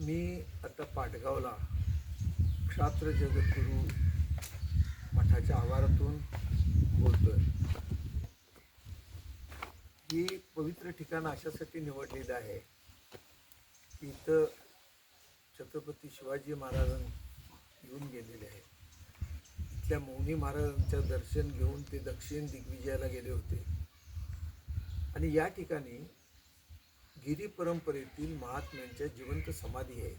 मी आता पाटगावला क्षात्र जगद्गुरू मठाच्या आवारातून बोलतोय. ही पवित्र ठिकाण अशासाठी निवडलेलं आहे की इथं छत्रपती शिवाजी महाराज येऊन गेलेले आहेत. इथल्या मौनी महाराजांचं दर्शन घेऊन ते दक्षिण दिग्विजयाला गेले होते. आणि या ठिकाणी गिरी परंपरेतील महात्म्यांच्या जिवंत समाधी आहेत.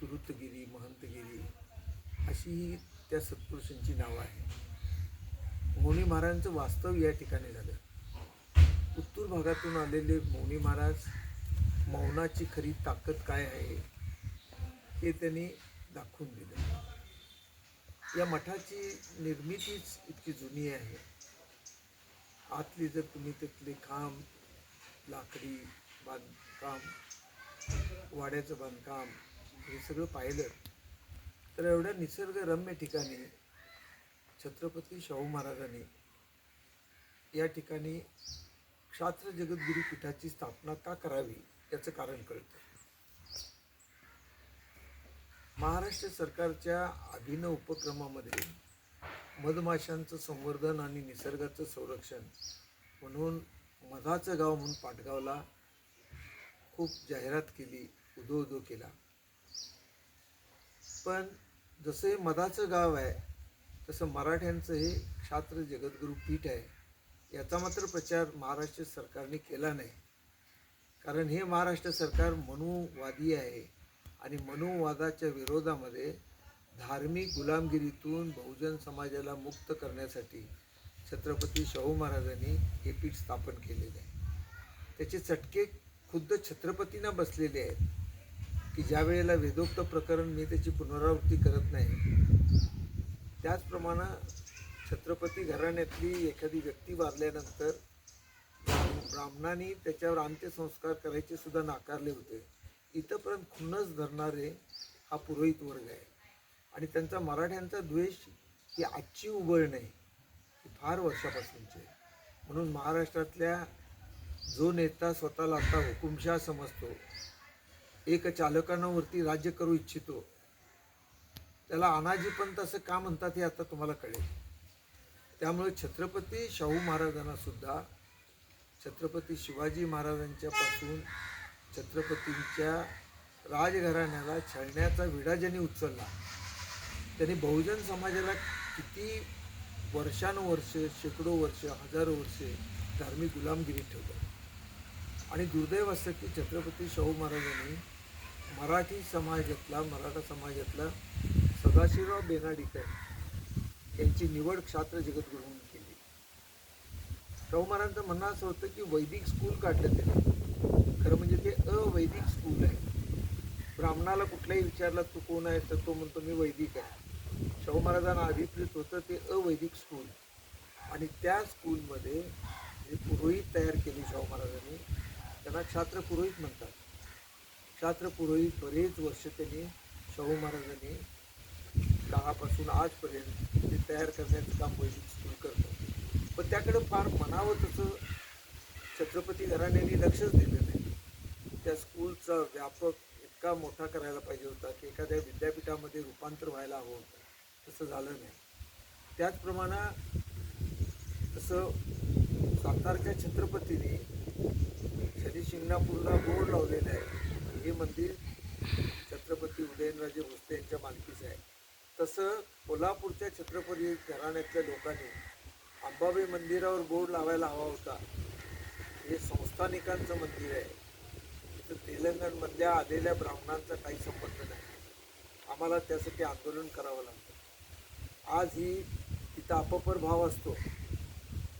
तुरुतगिरी महंतगिरी अशी ही त्या सत्पुरुषांची नावं आहेत. मौनी महाराजांचं वास्तव या ठिकाणी झालं. उत्तूर भागातून आलेले मौनी महाराज मौनाची खरी ताकद काय आहे हे त्यांनी दाखवून दिलं. या मठाची निर्मितीच इतकी जुनी आहे. आतली जर तुम्ही तिथले खांब लाकडी बांधकाम वाड्याचं बांधकाम हे सगळं पाहिलं. तर एवढ्या निसर्गरम्य ठिकाणी छत्रपती शाहू महाराजांनी या ठिकाणी क्षात्र जगद्गुरू पीठाची स्थापना का करावी याचं कारण कळतं. महाराष्ट्र सरकारच्या अभिनव उपक्रमामध्ये मधमाशांचं संवर्धन आणि निसर्गाचं संरक्षण म्हणून मधाचं गाव म्हणून पाटगावला खूप जाहिरात केली उदो उदो केला. पण जसं हे मधाचं गाव आहे तसं मराठ्यांचं हे क्षात्र जगद्गुरू पीठ आहे याचा मात्र प्रचार महाराष्ट्र सरकारने केला नाही. कारण हे महाराष्ट्र सरकार मनुवादी आहे आणि मनुवादाच्या विरोधामध्ये धार्मिक गुलामगिरीतून बहुजन समाजाला मुक्त करण्यासाठी छत्रपती शाहू महाराजांनी हे पीठ स्थापन केलेलं आहे. त्याचे चटके खुद्द छत्रपतींना बसलेले आहेत की ज्या वेळेला वेदोक्त प्रकरण मी त्याची पुनरावृत्ती करत नाही त्याचप्रमाणे छत्रपती घराण्यातली एखादी व्यक्ती वारल्यानंतर ब्राह्मणांनी त्याच्यावर अंत्यसंस्कार करायचे सुद्धा नाकारले होते. इथंपर्यंत खुन्नस धरणारे हा पुरोहित वर्ग आहे. आणि त्यांचा मराठ्यांचा द्वेष ही आजची उबळ नाही ही फार वर्षापासूनची म्हणून महाराष्ट्रातल्या जो नेता स्वतःला आता हुकुमशाह समजतो एक चालकांवरती राज्य करू इच्छितो त्याला अनाजी पण असं का म्हणतात हे आता तुम्हाला कळेल. त्यामुळे छत्रपती शाहू महाराजांना सुद्धा छत्रपती शिवाजी महाराजांच्या पासून छत्रपतींच्या राजघराण्याला छळण्याचा विडा ज्यांनी उचलला त्यांनी बहुजन समाजाला किती वर्षानुवर्ष शेकडो वर्ष हजारो वर्षे धार्मिक गुलामगिरी ठेवलं. आणि दुर्दैव असतं की छत्रपती शाहू महाराजांनी मराठी समाजातला मराठा समाजातला सदाशिवराव बेनाडीकर यांची निवड क्षात्र जगद्गुरू म्हणून केली. शाहू महाराजांचं म्हणणं असं होतं की वैदिक स्कूल काढलं त्याने. खरं म्हणजे ते अवैदिक स्कूल आहे. ब्राह्मणाला कुठलाही विचारला तू कोण आहे तर तो म्हणतो मी वैदिक आहे. शाहू महाराजांना अभिप्रेत होतं ते अवैदिक स्कूल आणि त्या स्कूलमध्ये जे पुरोहित तयार केले शाहू महाराजांनी त्यांना क्षात्र पुरोहित म्हणतात. क्षात्र पुरोहित बरेच वर्ष त्यांनी शाहू महाराजांनी काळापासून आजपर्यंत ते तयार करण्याचं काम वैदिक स्कूल करतं पण त्याकडं फार म्हणावं तसं छत्रपती घराण्याने लक्षच दिलं नाही. त्या स्कूलचा व्यापक इतका मोठा करायला पाहिजे होता की एखाद्या विद्यापीठामध्ये रूपांतर व्हायला हवं होतं. तसं झालं नाही. त्याचप्रमाणे तसं सातारच्या छत्रपतीने शनी शिंगणापूरला बोर्ड लावलेलं आहे. हे मंदिर छत्रपती उदयनराजे भोसले यांच्या मालकीचं आहे. तसं कोल्हापूरच्या छत्रपती घराण्यातल्या लोकांनी अंबाबाई मंदिरावर बोर्ड लावायला हवा होता. हे संस्थानिकांचं मंदिर आहे. तर तेलंगणमधल्या आलेल्या ब्राह्मणांचा काही संबंध नाही. आम्हाला त्यासाठी आंदोलन करावं लागतं. आज ही तिथं अपपर भाव असतो.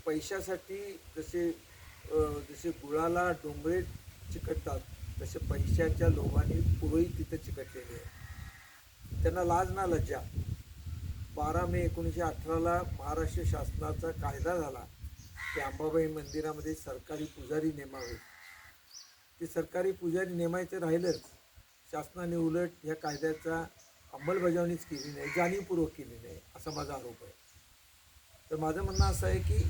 पैशासाठी जसे जसे गुळाला डोंगरे चिकटतात तसे पैशाच्या लोभाने पुरोहित तिथं चिकटलेले आहे त्यांना लाज ना लज्जा. बारा मे एकोणीसशे अठराला महाराष्ट्र शासनाचा कायदा झाला की अंबाबाई मंदिरामध्ये सरकारी पुजारी नेमावे. ते सरकारी पुजारी नेमायचं राहिलंच. शासनाने उलट या कायद्याचा अंमलबजावणीच केली नाही जाणीवपूर्वक केली नाही असा माझा आरोप आहे. तर माझं म्हणणं असं आहे की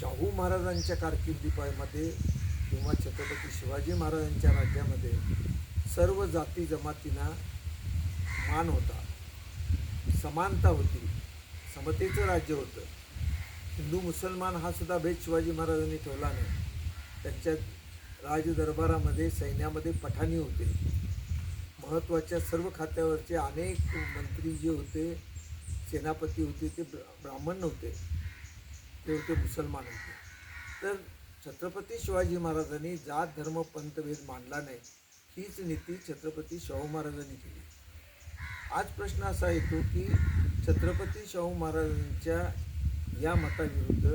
शाहू महाराजांच्या कारकिर्दीमध्ये किंवा छत्रपती शिवाजी महाराजांच्या राज्यामध्ये सर्व जाती जमातींना मान होता. समानता होती. समतेचं राज्य होतं. हिंदू मुसलमान हा सुद्धा भेद शिवाजी महाराजांनी ठेवला नाही. त्यांच्या राजदरबारामध्ये सैन्यामध्ये पठाणी होते. महत्त्वाच्या सर्व खात्यावरचे अनेक मंत्री जे होते सेनापती होते ते ब्रा- ब्राह्मण नव्हते ते होते मुसलमान होते. तर छत्रपती शिवाजी महाराजांनी जात धर्म पंतभेद मांडला नाही. हीच नीती छत्रपती शाहू महाराजांनी केली. आज प्रश्न असा येतो की छत्रपती शाहू महाराजांच्या या मताविरुद्ध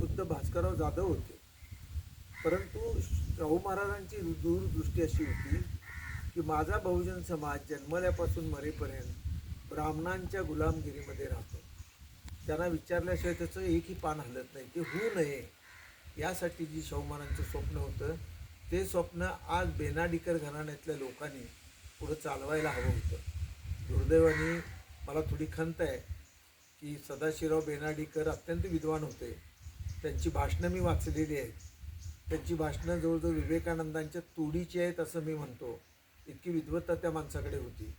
खुद्द भास्करराव जाधव होते. परंतु शाहू महाराजांची दूरदृष्टी अशी होती की माझा बहुजन समाज जन्मल्यापासून मरेपर्यंत ब्राह्मणांच्या गुलामगिरीमध्ये राहतो. त्यांना विचारल्याशिवाय त्याचं एकही पान हलत नाही. ते होऊ नये. यासाठी जी शाहू महाराजांचं स्वप्न होतं ते स्वप्न आज बेनाडीकर घराण्यातल्या लोकांनी पुढं चालवायला हवं होतं. दुर्दैवाने मला थोडी खंत आहे की सदाशिवराव बेनाडीकर अत्यंत विद्वान होते. त्यांची भाषणं मी वाचलेली आहेत. त्यांची भाषणं जवळजवळ विवेकानंदांच्या तोडीची आहेत असं मी म्हणतो. इतकी विद्वत्ता त्या माणसाकडे होती.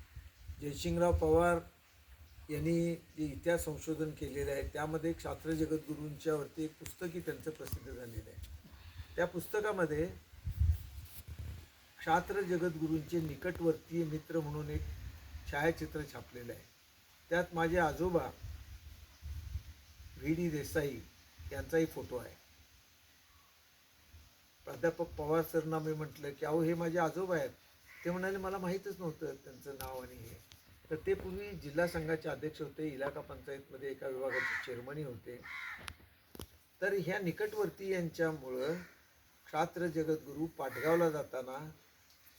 जयसिंगराव पवार यांनी जे इतिहास संशोधन केलेलं आहे त्यामध्ये क्षात्र जगद्गुरूंच्यावरती एक पुस्तकही त्यांचं प्रसिद्ध झालेलं आहे. त्या पुस्तकामध्ये शास्त्र जगद्गुरूंचे निकटवर्तीय मित्र म्हणून एक छायाचित्र छापलेलं आहे. त्यात माझे आजोबा व्ही डी देसाई यांचाही फोटो आहे. प्राध्यापक पवार सरना मी म्हटलं की अहो हे माझे आजोबा आहेत. ते म्हणाले मला माहीतच नव्हतं त्यांचं नाव आणि हे. तर ते पूर्वी जिल्हा संघाचे अध्यक्ष होते इलाका पंचायतमध्ये एका विभागाचे चेअरमनी होते. तर ह्या निकटवर्ती यांच्यामुळं क्षात्र जगद्गुरू पाटगावला जाताना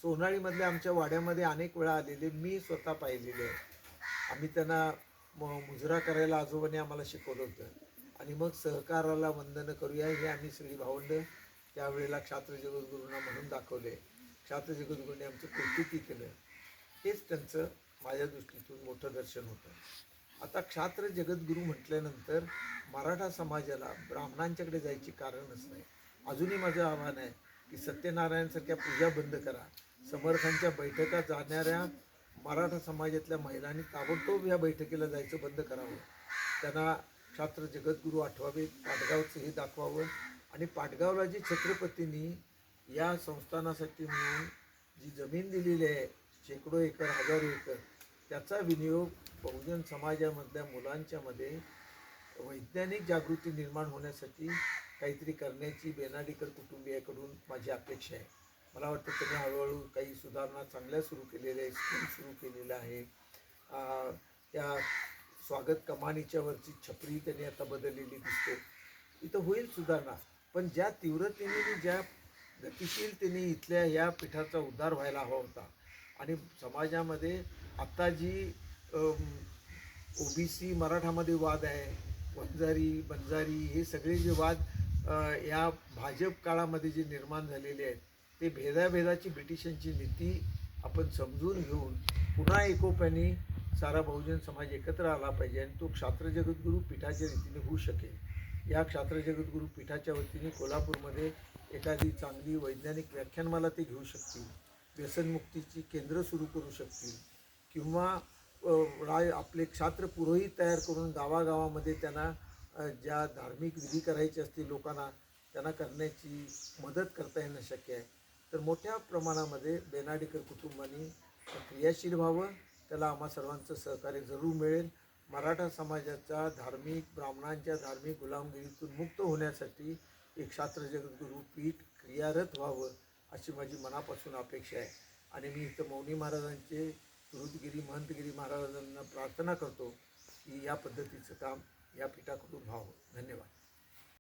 सोनाळीमधल्या आमच्या वाड्यामध्ये अनेक वेळा आलेले मी स्वतः पाहिलेले. आहे आम्ही त्यांना म मुजरा करायला आजोबाने आम्हाला शिकवलं होतं. आणि मग सहकाराला वंदन करूया हे आम्ही सगळी भावंड त्यावेळेला क्षात्र जगद्गुरूंना म्हणून दाखवले. क्षात्र जगद्गुरूंनी आमचं कौतुकी केलं. हेच त्यांचं माझ्या दृष्टीतून मोठं दर्शन होतं. आता क्षात्र जगद्गुरू म्हटल्यानंतर मराठा समाजाला ब्राह्मणांच्याकडे जायची कारणच नाही. अजूनही माझं आव्हान आहे की सत्यनारायणसारख्या पूजा बंद करा. समर्थांच्या बैठका जाणाऱ्या मराठा समाजातल्या महिलांनी ताबडतोब या बैठकीला जायचं बंद करावं. त्यांना क्षात्र जगद्गुरू आठवावे पाटगावचं हे दाखवावं आणि पाटगावला जी छत्रपतींनी या संस्थानासाठी म्हणून जी जमीन दिलेली आहे शेकडो एकर हजारो एकर त्याचा विनियोग बहुजन समाजामधल्या मुलांच्यामध्ये वैज्ञानिक जागृती निर्माण होण्यासाठी काहीतरी करण्याची बेनाडीकर कुटुंबियाकडून माझी अपेक्षा आहे. मला वाटतं त्यांनी हळूहळू काही सुधारणा चांगल्या सुरू केलेल्या आहेत स्कीम सुरू केलेलं आहे त्या स्वागत कमानीच्या वरची छपरी त्यांनी आता बदललेली दिसते. इथं होईल सुधारणा पण ज्या तीव्रतेने ज्या गतिशीलतेने इथल्या या पीठाचा उद्धार व्हायला हवा होता आणि समाजामध्ये आत्ता जी ओबीसी मराठामध्ये वाद आहे वंजारी बंजारी हे सगळे जे वाद या भाजप काळामध्ये जे निर्माण झालेले आहेत ते भेदाभेदाची ब्रिटिशांची नीती आपण समजून घेऊन पुन्हा एकोप्याने सारा बहुजन समाज एकत्र आला पाहिजे आणि तो क्षात्र जगद्गुरू पीठाच्या रीतीने होऊ शकेल. या क्षात्र जगद्गुरु पीठाच्या वतीने कोल्हापूरमध्ये एखादी चांगली वैज्ञानिक व्याख्यानमाला ते घेऊ शकतील. व्यसनमुक्तीची केंद्र सुरू करू शकतील किंवा राय आपले क्षात्र पुरोहित तयार करून गावागावामध्ये त्यांना ज्या धार्मिक विधी करायचे असतील लोकांना त्यांना करण्याची मदत करता येणं शक्य आहे. तर मोठ्या प्रमाणामध्ये बेनाडीकर कुटुंबानी क्रियाशील व्हावं त्याला आम्हा सर्वांचं सहकार्य जरूर मिळेल. मराठा समाजाचा धार्मिक ब्राह्मणांच्या धार्मिक गुलामगिरीतून मुक्त होण्यासाठी एक शास्त्र जगद्गुरू पीठ क्रियारत व्हावं. अशी माझी मनापासून अपेक्षा आहे. आणि मी इथं मौनी महाराजांचे रुदगिरी महंतगिरी महाराजांना प्रार्थना करतो की या पद्धतीचं काम या पीठाकडून व्हावं. धन्यवाद.